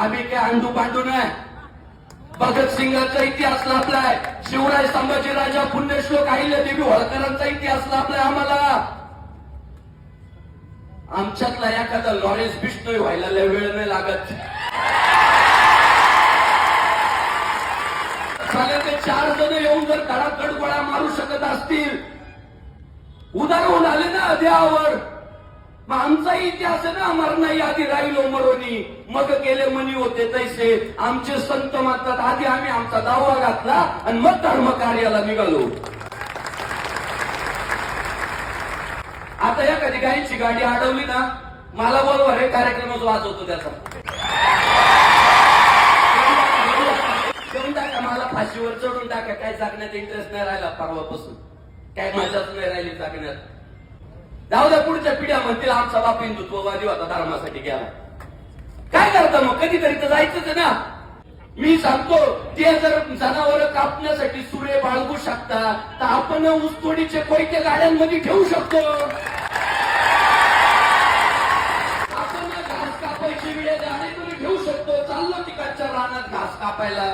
आम्ही काय अंडू पांडू नाही भगतसिंगाचा इतिहास लाभलाय. शिवराय संभाजी राजा पुण्यश्लोक आहिल्या देवी होळकरांचा इतिहास लाभलाय आम्हाला. आमच्यातला एखादा लॉरेन्स बिष्णू व्हायला लय वेळ नाही लागत. ते चार जण येऊन जर धडाकड गोळ्या मारू शकत असतील. उदार होऊन आले ना देवावर मग आमचा इतिहास आहे ना नाही आधी राहिलो मरोनी. मग गेले मनी होते तैसे. आमचे संत म्हणतात आधी आम्ही आमचा दावा घातला आणि मग धर्म कार्याला निघालो. आता या कधी गायीची गाडी अडवली ना मला बरोबर हे कार्यक्रमच वाजवतो त्याचा. देऊन टाका मला फाशीवर चढून टाका काय जागण्यात इंटरेस्ट नाही राहिला परवापासून. काय मजाच नाही राहिली जागण्यात. जाऊ द्या पुढच्या पिढ्या म्हणतील आमचा बाप हिंदुत्ववादी होता धर्मासाठी गेला. काय करता मग? कधीतरी तर जायचंच ना. मी सांगतो ते जर जनावर कापण्यासाठी सुरे बाळगू शकता तर आपण ऊसतोडीचे कोयते गाड्यांमध्ये ठेवू शकतो. आपण घास कापायची वेळ आणि तुम्ही ठेवू शकतो. चाललो तिकडच्या रानात घास कापायला.